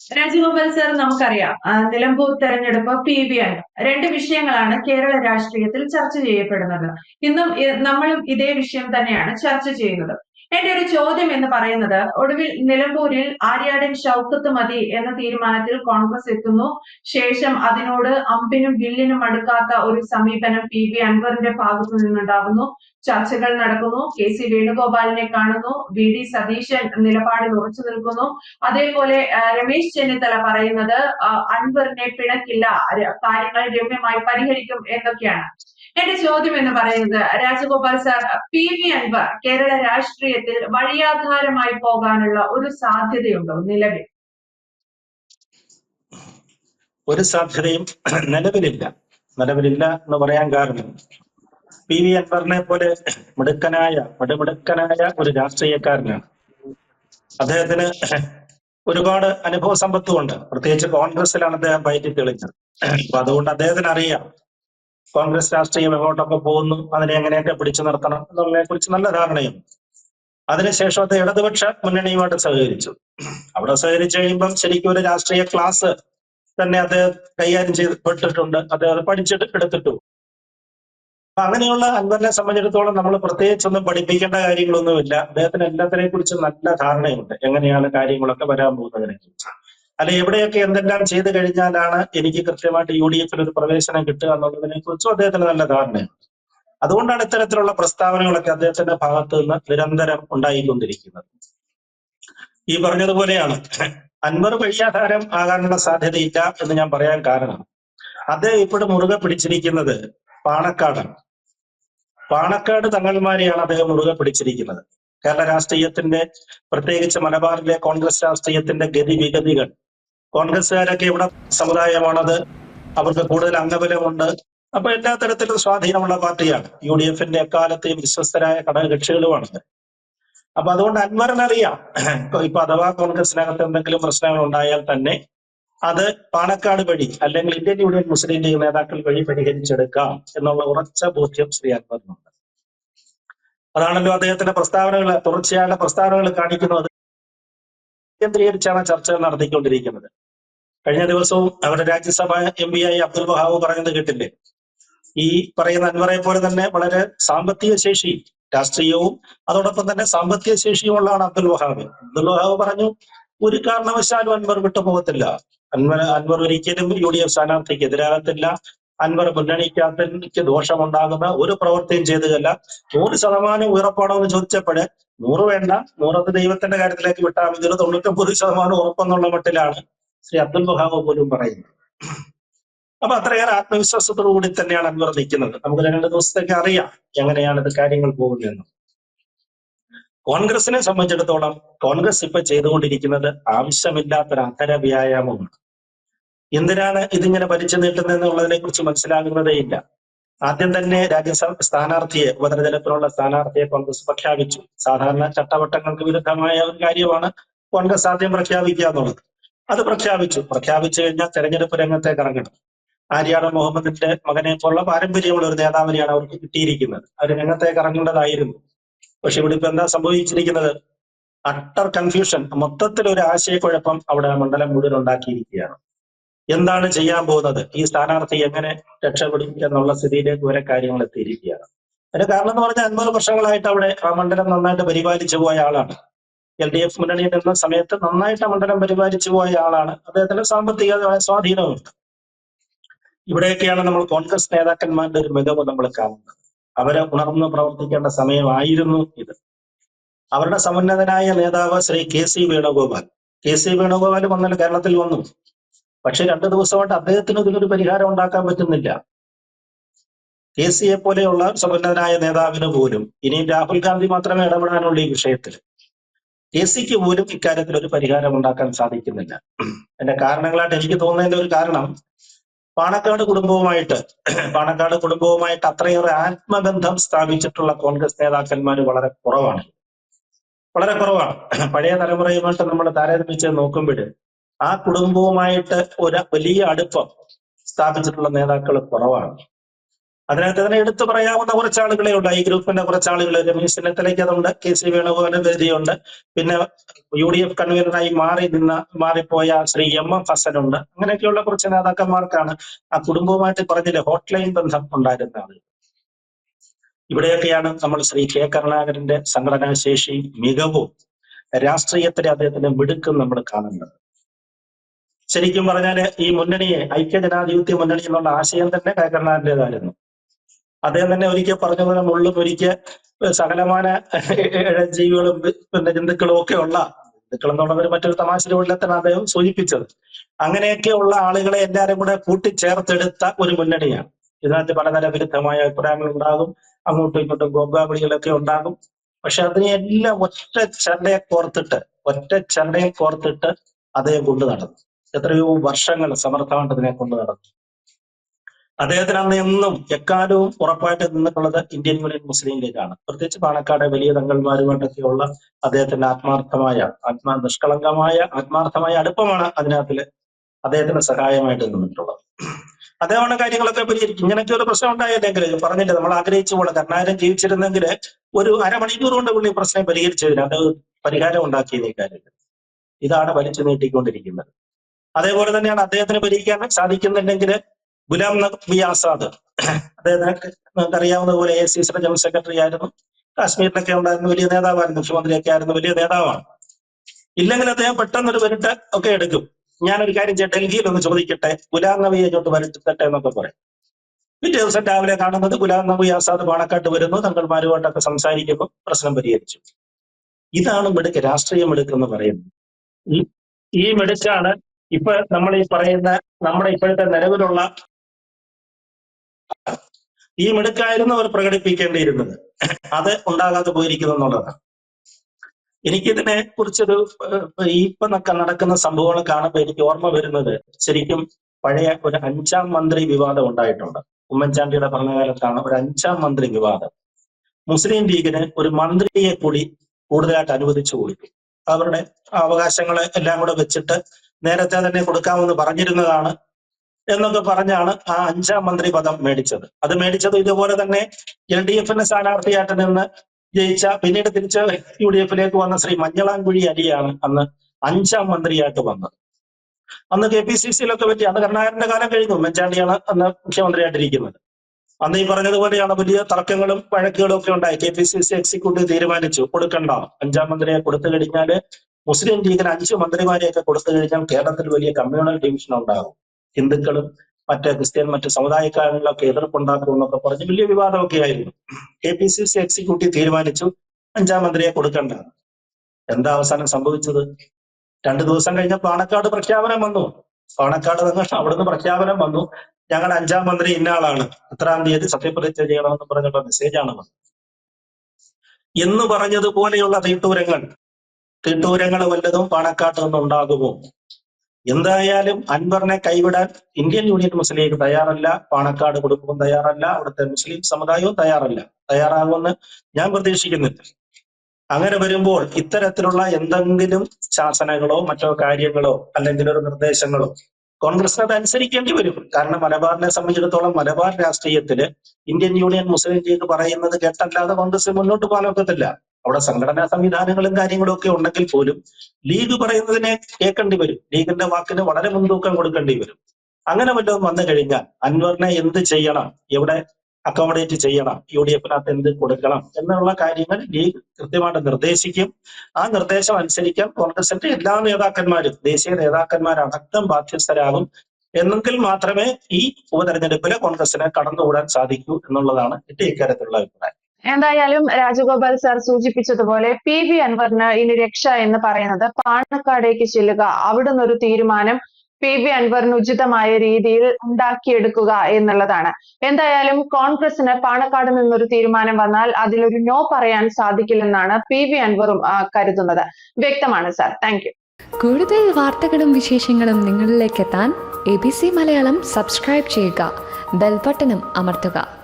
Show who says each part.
Speaker 1: Rajagopal sir നമുക്കറിയാം നിലമ്പൂർ തെരഞ്ഞെടുപ്പ് P V ആണ് രണ്ട് വിഷയങ്ങളാണ് കേരള രാഷ്ട്രീയത്തിൽ ചർച്ച ചെയ്യപ്പെടുന്നത്. ഇന്നും നമ്മളും ഇതേ വിഷയം തന്നെയാണ് ചർച്ച ചെയ്യുന്നത്. എന്റെ ഒരു ചോദ്യം എന്ന് പറയുന്നത് ഒടുവിൽ നിലമ്പൂരിൽ ആര്യാടൻ ഷൗക്കത്ത് മതി എന്ന തീരുമാനത്തിൽ കോൺഗ്രസ് എത്തുന്നു. ശേഷം അതിനോട് അമ്പിനും ബില്ലിനും അടുക്കാത്ത ഒരു സമീപനം പി വി അൻവറിന്റെ ഭാഗത്തു നിന്നുണ്ടാകുന്നു. ചർച്ചകൾ നടക്കുന്നു. കെ സി വേണുഗോപാലിനെ കാണുന്നു. വി ഡി സതീശൻ നിലപാടിൽ ഉറച്ചു നിൽക്കുന്നു. അതേപോലെ രമേശ് ചെന്നിത്തല പറയുന്നത് അൻവറിനെ പിണക്കില്ല. കാര്യങ്ങൾ രമ്യമായി പരിഹരിക്കും എന്നൊക്കെയാണ്. എന്റെ ചോദ്യം എന്ന് പറയുന്നത് Rajagopal sir P V Anwar Kerala രാഷ്ട്രീയത്തിൽ വഴിയാധാരമായി പോകാനുള്ള ഒരു സാധ്യതയുണ്ടോ നിലവിൽ?
Speaker 2: ഒരു സാധ്യതയും നിലവിലില്ല. നിലവിലില്ല എന്ന് പറയാൻ കാരണം പി വി അൻവറിനെ പോലെ മിടുക്കനായ മിടുമിടുക്കനായ ഒരു രാഷ്ട്രീയക്കാരനാണ്. അദ്ദേഹത്തിന് ഒരുപാട് അനുഭവ സമ്പത്തുമുണ്ട്. പ്രത്യേകിച്ച് കോൺഗ്രസിലാണ് അദ്ദേഹം പയറ്റി തെളിഞ്ഞത്. അപ്പൊ അതുകൊണ്ട് അദ്ദേഹത്തിന് അറിയാം കോൺഗ്രസ് രാഷ്ട്രീയം എങ്ങോട്ടൊക്കെ പോകുന്നു അതിനെ എങ്ങനെയൊക്കെ പിടിച്ചു നിർത്തണം എന്നുള്ളതിനെ കുറിച്ച് നല്ല ധാരണയും. അതിനുശേഷം അത് ഇടതുപക്ഷ മുന്നണിയുമായിട്ട് സഹകരിച്ചു. അവിടെ സഹകരിച്ചു കഴിയുമ്പം ശരിക്കും ഒരു രാഷ്ട്രീയ ക്ലാസ് തന്നെ അത് കൈകാര്യം ചെയ്ത് പെട്ടിട്ടുണ്ട് അദ്ദേഹം അത് പഠിച്ചിട്ട് എടുത്തിട്ടു. അപ്പൊ അങ്ങനെയുള്ള അൻവറിനെ സംബന്ധിച്ചിടത്തോളം നമ്മൾ പ്രത്യേകിച്ചൊന്നും പഠിപ്പിക്കേണ്ട കാര്യങ്ങളൊന്നുമില്ല. അദ്ദേഹത്തിന് എല്ലാത്തിനെ കുറിച്ച് നല്ല ധാരണയുണ്ട്. എങ്ങനെയാണ് കാര്യങ്ങളൊക്കെ വരാൻ പോകുന്നതിനെ കുറിച്ച്. അല്ലെ എവിടെയൊക്കെ എന്തെല്ലാം ചെയ്തു കഴിഞ്ഞാലാണ് എനിക്ക് കൃത്യമായിട്ട് യു ഡി എഫിൽ ഒരു പ്രവേശനം കിട്ടുക എന്നുള്ളതിനെ കുറിച്ചും അദ്ദേഹത്തിന് നല്ല ധാരണയുണ്ട്. അതുകൊണ്ടാണ് ഇത്തരത്തിലുള്ള പ്രസ്താവനകളൊക്കെ അദ്ദേഹത്തിന്റെ ഭാഗത്ത് നിന്ന് നിരന്തരം ഉണ്ടായിക്കൊണ്ടിരിക്കുന്നത്. ഈ പറഞ്ഞതുപോലെയാണ്. അൻവർ വഴിയാധാരം ആകാനുള്ള സാധ്യതയില്ല എന്ന് ഞാൻ പറയാൻ കാരണം. അദ്ദേഹം ഇപ്പോഴും മുറുകെ പിടിച്ചിരിക്കുന്നത് പാണക്കാടാണ്. പാണക്കാട് തങ്ങൾമാരെയാണ് അദ്ദേഹം മുറുകെ പിടിച്ചിരിക്കുന്നത്. കേരള രാഷ്ട്രീയത്തിന്റെ പ്രത്യേകിച്ച് മലബാറിലെ കോൺഗ്രസ് രാഷ്ട്രീയത്തിന്റെ ഗതിവിഗതികൾ കോൺഗ്രസ്സുകാരൊക്കെ ഇവിടെ സമുദായമാണത്. അവർക്ക് കൂടുതൽ അംഗബലമുണ്ട്. അപ്പൊ എല്ലാ തരത്തിലും സ്വാധീനമുള്ള പാർട്ടിയാണ്. യു ഡി എഫിന്റെ എക്കാലത്തെയും വിശ്വസ്തരായ ഘടകകക്ഷികളുമാണത്. അപ്പൊ അതുകൊണ്ട് അൻവറിനറിയാം ഇപ്പൊ അഥവാ കോൺഗ്രസിനകത്ത് എന്തെങ്കിലും പ്രശ്നങ്ങൾ ഉണ്ടായാൽ തന്നെ അത് പാണക്കാട് വഴി അല്ലെങ്കിൽ ഇന്ത്യൻ യൂണിയൻ മുസ്ലിം ലീഗ് നേതാക്കൾ വഴി പരിഹരിച്ചെടുക്കാം എന്നുള്ള ഉറച്ച ബോധ്യം ശ്രീ അക്ബറിനുണ്ട് അതാണല്ലോ അദ്ദേഹത്തിന്റെ പ്രസ്താവനകൾ തുടർച്ചയായ പ്രസ്താവനകൾ കാണിക്കുന്നത് കേന്ദ്രീകരിച്ചാണ് ചർച്ചകൾ നടത്തിക്കൊണ്ടിരിക്കുന്നത്. കഴിഞ്ഞ ദിവസവും അവരുടെ രാജ്യസഭ എം പി ആയി അബ്ദുൽ വഹാബ് പറയുന്നത് കേട്ടില്ലേ? ഈ പറയുന്ന അൻവറെ പോലെ തന്നെ വളരെ സാമ്പത്തിക ശേഷി രാഷ്ട്രീയവും അതോടൊപ്പം തന്നെ സാമ്പത്തിക ശേഷിയുമുള്ളതാണ് അബ്ദുൽ വഹാബ്. അബ്ദുൽ വഹാബ് പറഞ്ഞു ഒരു കാരണവശാലും അൻവർ വിട്ടുപോകത്തില്ല. അൻവർ അൻവർ ഒരിക്കലും യു ഡി എഫ് സ്ഥാനാർത്ഥിക്ക് എതിരാകത്തില്ല. അൻവർ മുന്നണിക്കാത്തക്ക് ദോഷമുണ്ടാകുന്ന ഒരു പ്രവൃത്തിയും ചെയ്തതല്ല. നൂറ് ശതമാനം ഉറപ്പാണോ എന്ന് ചോദിച്ചപ്പോഴ് നൂറ് വേണ്ട നൂറത്ത് ദൈവത്തിന്റെ കാര്യത്തിലേക്ക് വിട്ടാൽ മതി. ഒരു തൊണ്ണൂറ്റൊമ്പത് ശതമാനം ഉറപ്പെന്നുള്ള മട്ടിലാണ് ശ്രീ അബ്ദുൽ വഹാബ് പോലും പറയുന്നത്. അപ്പൊ അത്രയേറെ ആത്മവിശ്വാസത്തോടു കൂടി തന്നെയാണ് അൻവർ നിൽക്കുന്നത്. നമുക്ക് രണ്ട് ദിവസത്തേക്ക് അറിയാം എങ്ങനെയാണ് ഇത് കാര്യങ്ങൾ പോകുന്നതെന്ന്. കോൺഗ്രസിനെ സംബന്ധിച്ചിടത്തോളം കോൺഗ്രസ് ഇപ്പൊ ചെയ്തുകൊണ്ടിരിക്കുന്നത് ആവശ്യമില്ലാത്തൊരു അധര വ്യായാമമാണ്. എന്തിനാണ് ഇതിങ്ങനെ വലിച്ചു നീട്ടുന്നതെന്നുള്ളതിനെ കുറിച്ച് മനസ്സിലാകുന്നതേയില്ല ആദ്യം തന്നെ രാജ്യസഭ സ്ഥാനാർത്ഥിയെ ഉപതെരഞ്ഞെടുപ്പിനുള്ള സ്ഥാനാർത്ഥിയെ കോൺഗ്രസ് പ്രഖ്യാപിച്ചു. സാധാരണ ചട്ടവട്ടങ്ങൾക്ക് വിരുദ്ധമായ ഒരു കാര്യമാണ് കോൺഗ്രസ് ആദ്യം പ്രഖ്യാപിക്കുക എന്നുള്ളത്. അത് പ്രഖ്യാപിച്ചു. പ്രഖ്യാപിച്ചു കഴിഞ്ഞാൽ തെരഞ്ഞെടുപ്പ് രംഗത്തേക്ക് ഇറങ്ങണം. ആര്യാടൻ മുഹമ്മദിന്റെ മകനെ പോലുള്ള പാരമ്പര്യമുള്ള ഒരു നേതാവിനെയാണ് അവർക്ക് കിട്ടിയിരിക്കുന്നത്. അവർ രംഗത്തേക്ക് ഇറങ്ങേണ്ടതായിരുന്നു. പക്ഷെ ഇവിടെ ഇപ്പൊ എന്താ സംഭവിച്ചിരിക്കുന്നത്? അട്ടർ കൺഫ്യൂഷൻ മൊത്തത്തിൽ ഒരു ആശയക്കുഴപ്പം അവിടെ മണ്ഡലം മുഴുവൻ ഉണ്ടാക്കിയിരിക്കുകയാണ്. എന്താണ് ചെയ്യാൻ പോകുന്നത്? ഈ സ്ഥാനാർത്ഥി എങ്ങനെ രക്ഷപ്പെടും എന്നുള്ള സ്ഥിതിയിലേക്ക് വരെ കാര്യങ്ങൾ എത്തിയിരിക്കുകയാണ്. അതിന് കാരണം എന്ന് പറഞ്ഞാൽ അൻപത് വർഷങ്ങളായിട്ട് അവിടെ ആ മണ്ഡലം നന്നായിട്ട് പരിപാലിച്ചു പോയ ആളാണ്. എൽ ഡി എഫ് മുന്നണിയിൽ നിന്ന സമയത്ത് നന്നായിട്ട് മണ്ഡലം പരിപാലിച്ചു പോയ ആളാണ്. അദ്ദേഹത്തിന്റെ സാമ്പത്തികമായ സ്വാധീനമുണ്ട് ഇവിടെയൊക്കെയാണ് നമ്മൾ കോൺഗ്രസ് നേതാക്കന്മാരുടെ ഒരു മികവ് നമ്മൾ കാണുന്നത്. അവരെ ഉണർന്ന് പ്രവർത്തിക്കേണ്ട സമയമായിരുന്നു ഇത്. അവരുടെ സമുന്നതനായ നേതാവ് Shri K C Venugopal. K C Venugopal വന്നാൽ കേരളത്തിൽ വന്നു. പക്ഷെ രണ്ടു ദിവസമായിട്ട് അദ്ദേഹത്തിന് ഇതിനൊരു പരിഹാരം ഉണ്ടാക്കാൻ പറ്റുന്നില്ല. കെ സിയെ പോലെയുള്ള സമുന്നതനായ നേതാവിന് പോലും ഇനിയും രാഹുൽ ഗാന്ധി മാത്രമേ ഇടപെടാനുള്ളൂ ഈ വിഷയത്തിൽ. കെ സിക്ക് പോലും ഇക്കാര്യത്തിൽ ഒരു പരിഹാരം ഉണ്ടാക്കാൻ സാധിക്കുന്നില്ല. എന്റെ കാരണങ്ങളായിട്ട് എനിക്ക് തോന്നുന്നതിന്റെ ഒരു കാരണം പാണക്കാട് കുടുംബവുമായിട്ട് പാണക്കാട് കുടുംബവുമായിട്ട് അത്രയേറെ ആത്മബന്ധം സ്ഥാപിച്ചിട്ടുള്ള കോൺഗ്രസ് നേതാക്കന്മാർ വളരെ കുറവാണ്. വളരെ കുറവാണ്. പഴയ തലമുറയുമായിട്ട് നമ്മൾ താരതമ്യം നോക്കുമ്പോൾ ആ കുടുംബവുമായിട്ട് ഒരു വലിയ അടുപ്പം സ്ഥാപിച്ചിട്ടുള്ള നേതാക്കൾ കുറവാണ്. അതിനകത്ത് തന്നെ എടുത്തു പറയാവുന്ന കുറച്ച് ആളുകളെ ഉണ്ട് ഈ ഗ്രൂപ്പിന്റെ കുറച്ച് ആളുകൾ രമേശ് ചെന്നിത്തലയ്ക്ക് അതുണ്ട്. കെ സി വേണുഗോപാലും വേദിയുണ്ട് പിന്നെ യു ഡി എഫ് കൺവീനറായി മാറി നിന്ന മാറിപ്പോയ ശ്രീ എം എം ഹസനുണ്ട്. അങ്ങനെയൊക്കെയുള്ള കുറച്ച് നേതാക്കന്മാർക്കാണ് ആ കുടുംബവുമായിട്ട് പറഞ്ഞില്ലേ ഹോട്ട്ലൈൻ ബന്ധം ഉണ്ടായിരുന്ന ആളുകൾ. ഇവിടെയൊക്കെയാണ് നമ്മൾ ശ്രീ കെ കരുണാകരന്റെ സംഘടനാ ശേഷിയും മികവും രാഷ്ട്രീയത്തിലെ അദ്ദേഹത്തിന്റെ മിടുക്കും നമ്മൾ കാണുന്നത്. ശരിക്കും പറഞ്ഞാൽ ഈ മുന്നണിയെ ഐക്യ ജനാധിപത്യ മുന്നണി എന്നുള്ള ആശയം തന്നെ കെ അദ്ദേഹം തന്നെ ഒരിക്കൽ പറഞ്ഞതുപോലെ മുള്ളും ഒരിക്കൽ സകലമാന ജീവികളും പിന്നെ ജന്തുക്കളും ഒക്കെ ഉള്ള ജന്തുക്കൾ എന്നുള്ളത് മറ്റൊരു തമാശ രൂപത്തിലാണ് അദ്ദേഹം സൂചിപ്പിച്ചത്. അങ്ങനെയൊക്കെയുള്ള ആളുകളെ എല്ലാവരും കൂടെ കൂട്ടിച്ചേർത്തെടുത്ത ഒരു മുന്നണിയാണ്. ഇതിനകത്ത് പലതര വിരുദ്ധമായ അഭിപ്രായങ്ങൾ ഉണ്ടാകും അങ്ങോട്ടും ഇങ്ങോട്ടും ഗോപാവളികളൊക്കെ ഉണ്ടാകും. പക്ഷെ അതിനെല്ലാം ഒറ്റ ചണ്ടയെ കോർത്തിട്ട് ഒറ്റ ചണ്ടയെ കോർത്തിട്ട് അദ്ദേഹം കൊണ്ടു നടന്നു. എത്രയോ വർഷങ്ങൾ സമർത്ഥമായിട്ട് അതിനെ കൊണ്ടു നടന്നു. അദ്ദേഹത്തിന് അന്ന് എന്നും എക്കാലവും ഉറപ്പായിട്ട് നിന്നിട്ടുള്ളത് ഇന്ത്യൻ യൂണിയൻ മുസ്ലിം ലീഗാണ്. പ്രത്യേകിച്ച് പാണക്കാട് വലിയ തങ്ങൾമാരുമായിട്ടൊക്കെയുള്ള അദ്ദേഹത്തിന്റെ ആത്മാർത്ഥമായ ആത്മാ നിഷ്കളങ്കമായ ആത്മാർത്ഥമായ അടുപ്പമാണ് അതിനകത്തിൽ അദ്ദേഹത്തിന് സഹായമായിട്ട് നിന്നിട്ടുള്ളത്. അദ്ദേഹമാണ് കാര്യങ്ങളൊക്കെ പരിഹരിക്കും. ഇങ്ങനത്തെ ഒരു പ്രശ്നം ഉണ്ടായില്ലെങ്കിൽ പറഞ്ഞില്ല നമ്മൾ ആഗ്രഹിച്ച പോലെ കരുണാകരൻ ജീവിച്ചിരുന്നെങ്കിൽ ഒരു അരമണിക്കൂർ കൊണ്ട് പുള്ളി പ്രശ്നം പരിഹരിച്ചതിന് അത് പരിഹാരം ഉണ്ടാക്കിയത് ഈ ഇതാണ് വലിച്ചു നീട്ടിക്കൊണ്ടിരിക്കുന്നത്. അതേപോലെ തന്നെയാണ് അദ്ദേഹത്തിന് പരിഹരിക്കാൻ സാധിക്കുന്നുണ്ടെങ്കിൽ ഗുലാം നബി ആസാദ്. അതായത് നമുക്ക് അറിയാവുന്ന പോലെ എ സി സിയുടെ ജനറൽ സെക്രട്ടറി ആയിരുന്നു. കാശ്മീരിലൊക്കെ ഉണ്ടായിരുന്ന വലിയ നേതാവായിരുന്നു മുഖ്യമന്ത്രിയൊക്കെ ആയിരുന്നു വലിയ നേതാവാണ്. ഇല്ലെങ്കിൽ അദ്ദേഹം പെട്ടെന്നൊരു വരട്ട് ഒക്കെ എടുക്കും. ഞാനൊരു കാര്യം ചെയ്യാം ഡൽഹിയിൽ ഒന്ന് ചോദിക്കട്ടെ ഗുലാം നബിയെ ഇങ്ങോട്ട് വരുത്തട്ടെ എന്നൊക്കെ പറയും. പിറ്റേ ദിവസം രാവിലെ കാണുന്നത് ഗുലാം നബി ആസാദ് പാണക്കാട്ട് വരുന്നു തങ്ങൾമാരുമായിട്ടൊക്കെ സംസാരിക്കുമ്പോൾ പ്രശ്നം പരിഹരിച്ചു. ഇതാണ് മിടുക്ക് രാഷ്ട്രീയ മിടുക്ക് എന്ന് പറയുന്നത്. ഈ ഈ മിടുക്കാണ് ഇപ്പൊ നമ്മൾ ഈ പറയുന്ന നമ്മുടെ ഇപ്പോഴത്തെ നിലവിലുള്ള ഈ മിടുക്കായിരുന്നു അവർ പ്രകടിപ്പിക്കേണ്ടിയിരുന്നത്. അത് ഉണ്ടാകാതെ പോയിരിക്കുന്നു എന്നുള്ളതാണ്. എനിക്കിതിനെ കുറിച്ചൊരു ഇപ്പൊ നടക്കുന്ന സംഭവങ്ങൾ കാണുമ്പോൾ എനിക്ക് ഓർമ്മ വരുന്നത് ശരിക്കും പഴയ ഒരു അഞ്ചാം മന്ത്രി വിവാദം ഉണ്ടായിട്ടുണ്ട്. ഉമ്മൻചാണ്ടിയുടെ ഭരണകാലത്താണ് ഒരു അഞ്ചാം മന്ത്രി വിവാദം. മുസ്ലിം ലീഗിന് ഒരു മന്ത്രിയെ കൂടി കൂടുതലായിട്ട് അനുവദിച്ചു കൂടി അവരുടെ അവകാശങ്ങളെ എല്ലാം കൂടെ വെച്ചിട്ട് നേരത്തെ തന്നെ കൊടുക്കാമെന്ന് പറഞ്ഞിരുന്നതാണ് എന്നൊക്കെ പറഞ്ഞാണ് ആ അഞ്ചാം മന്ത്രി പദം മേടിച്ചത്. അത് മേടിച്ചത് ഇതുപോലെ തന്നെ എൽ ഡി എഫിന് സ്ഥാനാർത്ഥിയായിട്ട് നിന്ന് ജയിച്ച പിന്നീട് തിരിച്ച് യു ഡി എഫിലേക്ക് വന്ന ശ്രീ മഞ്ഞളാംകുഴി അരിയാണ് അന്ന് അഞ്ചാം മന്ത്രിയായിട്ട് വന്നത്. അന്ന് കെ പി സി സിയിലൊക്കെ പറ്റി അന്ന് കരുണാകരന്റെ കാലം കഴിഞ്ഞു. ഉമ്മൻചാണ്ടിയാണ് അന്ന് മുഖ്യമന്ത്രിയായിട്ടിരിക്കുന്നത്. അന്ന് ഈ പറഞ്ഞതുപോലെയാണ് വലിയ തർക്കങ്ങളും വഴക്കുകളും ഒക്കെ ഉണ്ടായി. K P C C executive തീരുമാനിച്ചു കൊടുക്കണ്ട. അഞ്ചാം മന്ത്രിയെ കൊടുത്തു കഴിഞ്ഞാൽ മുസ്ലിം ലീഗിന് അഞ്ച് മന്ത്രിമാരെയൊക്കെ കൊടുത്തു കഴിഞ്ഞാൽ കേരളത്തിൽ വലിയ കമ്മ്യൂണൽ ഡിവിഷൻ ഉണ്ടാകും ഹിന്ദുക്കളും മറ്റ് ക്രിസ്ത്യൻ മറ്റ് സമുദായക്കാരിലൊക്കെ എതിർപ്പുണ്ടാക്കും എന്നൊക്കെ പറഞ്ഞ് വലിയ വിവാദമൊക്കെ ആയിരുന്നു. K P C C executive തീരുമാനിച്ചു. അഞ്ചാം മന്ത്രിയെ കൊടുക്കണ്ട. എന്താ അവസാനം സംഭവിച്ചത്? രണ്ടു ദിവസം കഴിഞ്ഞ പാണക്കാട് പ്രഖ്യാപനം വന്നു. പാണക്കാട് നിങ്ങൾ അവിടുന്ന് പ്രഖ്യാപനം വന്നു. ഞങ്ങളുടെ അഞ്ചാം മന്ത്രി ഇന്ന ആളാണ്. ഇത്രാം തീയതി സത്യപ്രതിജ്ഞ ചെയ്യണമെന്ന് പറഞ്ഞുള്ള മെസ്സേജാണ് വന്നത്. എന്ന് പറഞ്ഞതുപോലെയുള്ള തീട്ടൂരങ്ങൾ. തീട്ടൂരങ്ങൾ വല്ലതും പാണക്കാട്ട് നിന്നുണ്ടാകുമോ എന്തായാലും അൻവറിനെ കൈവിടാൻ ഇന്ത്യൻ യൂണിയൻ മുസ്ലിം ലീഗ് തയ്യാറല്ല പാണക്കാട് കുടുംബവും തയ്യാറല്ല അവിടുത്തെ മുസ്ലിം സമുദായവും തയ്യാറല്ല. തയ്യാറാകുമെന്ന് ഞാൻ പ്രതീക്ഷിക്കുന്നില്ല. അങ്ങനെ വരുമ്പോൾ ഇത്തരത്തിലുള്ള എന്തെങ്കിലും ശാസനകളോ മറ്റോ കാര്യങ്ങളോ അല്ലെങ്കിൽ ഒരു നിർദ്ദേശങ്ങളോ കോൺഗ്രസിന് അത് അനുസരിക്കേണ്ടി വരും. കാരണം മലബാറിനെ സംബന്ധിച്ചിടത്തോളം മലബാർ രാഷ്ട്രീയത്തിൽ ഇന്ത്യൻ യൂണിയൻ മുസ്ലിം ലീഗ് പറയുന്നത് കേട്ടല്ലാതെ കോൺഗ്രസ് മുന്നോട്ട് പോകാൻ ഒക്കത്തില്ല അവിടെ സംഘടനാ സംവിധാനങ്ങളും കാര്യങ്ങളും ഒക്കെ ഉണ്ടെങ്കിൽ പോലും ലീഗ് പറയുന്നതിനെ കേൾക്കേണ്ടി വരും. ലീഗിന്റെ വാക്കിന് വളരെ മുൻതൂക്കം കൊടുക്കേണ്ടി വരും. അങ്ങനെ വല്ലതും വന്നു കഴിഞ്ഞാൽ അൻവറിനെ എന്ത് ചെയ്യണം? എവിടെ അക്കോമഡേറ്റ് ചെയ്യണം. യു ഡി എഫിനകത്ത് എന്ത് കൊടുക്കണം എന്നുള്ള കാര്യങ്ങൾ ലീഗ് കൃത്യമായിട്ട് നിർദ്ദേശിക്കും. ആ നിർദ്ദേശം അനുസരിക്കാൻ കോൺഗ്രസിന്റെ എല്ലാ നേതാക്കന്മാരും ദേശീയ നേതാക്കന്മാരടക്കം ബാധ്യസ്ഥരാകും. എന്നെങ്കിൽ മാത്രമേ ഈ ഉപതെരഞ്ഞെടുപ്പിൽ കോൺഗ്രസിനെ കടന്നുകൂടാൻ സാധിക്കൂ എന്നുള്ളതാണ് എന്റെ ഇക്കാര്യത്തിലുള്ള അഭിപ്രായം.
Speaker 1: എന്തായാലും രാജഗോപാൽ സാർ സൂചിപ്പിച്ചതുപോലെ പി വി അൻവറിന് ഇനി രക്ഷ എന്ന് പറയുന്നത് പാണക്കാടേക്ക് ചെല്ലുക അവിടുന്ന് ഒരു തീരുമാനം പി. വി. അൻവറിന് ഉചിതമായ രീതിയിൽ ഉണ്ടാക്കിയെടുക്കുക എന്നുള്ളതാണ്. എന്തായാലും കോൺഗ്രസിന് പാണക്കാട് നിന്നൊരു തീരുമാനം വന്നാൽ അതിലൊരു നോ പറയാൻ സാധിക്കില്ലെന്നാണ് പി. വി. അൻവറും കരുതുന്നത്. വ്യക്തമാണ് സാർ. താങ്ക്
Speaker 3: കൂടുതൽ വാർത്തകളും വിശേഷങ്ങളും നിങ്ങളിലേക്ക് എത്താൻ A B C Malayalam subscribe ചെയ്യുക. ബെൽബട്ടനും അമർത്തുക.